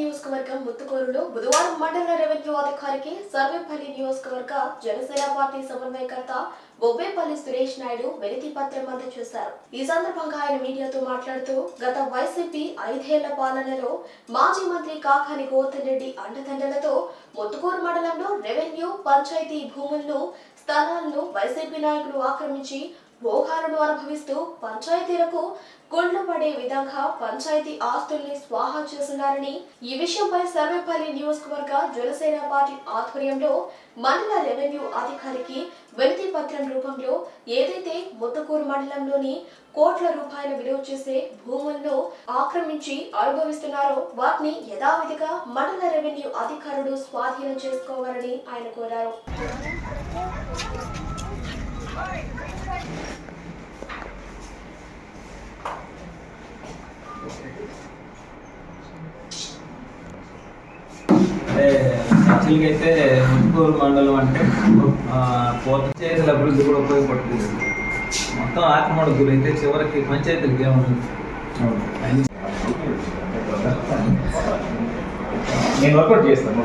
నియోజకవర్గం ముత్తుకూరులో బుధవారం మండల రెవెన్యూ అధికారికి సర్వేపల్లి నియోజకవర్గ జనసేన పార్టీ సమన్వయకర్త బొబ్బేపల్లి సురేష్ నాయుడు వినతి పత్రం అందజేశారు. ఈ సందర్భంగా ఆయన మీడియాతో మాట్లాడుతూ గత వైసీపీ ఐదేళ్ళ పాలనలో మాజీ మంత్రి కాకాని గోవర్ధన్ రెడ్డి అండదండలతో ముత్తుకూరు మండలంలో రెవెన్యూ పంచాయతీ భూములను స్థలాలను వైసీపీ నాయకులు ఆక్రమించి భోగాలను అనుభవిస్తూ పంచాయతీలకు గుండ్లు పడే విధంగా పంచాయతీ ఆస్తుల్ని స్వాహా చేస్తున్నారని ఈ విషయంపై సర్వేపల్లి నియోజకవర్గ జనసేన పార్టీ ఆధ్వర్యంలో మండల రెవెన్యూ అధికారికి వినతి పత్రం రూపంలో ఏదైతే ముత్తకూరు మండలంలోని కోట్ల రూపాయల విలువ చేసే భూములను ఆక్రమించి అనుభవిస్తున్నారో వాటిని యథావిధిగా మండల రెవెన్యూ అధికారులు స్వాధీనం చేసుకోవాలని ఆయన కోరారు. యాక్చువల్గా అయితే ముత్తుకూరు మండలం అంటే ఆ, పూర్త చేతుల అభివృద్ధి కూడా ఉపయోగపడుతుంది. మొత్తం ఆక్రమణ గురైతే చివరికి పంచాయతీలకి ఏముంది నేను వర్కౌట్ చేస్తాను.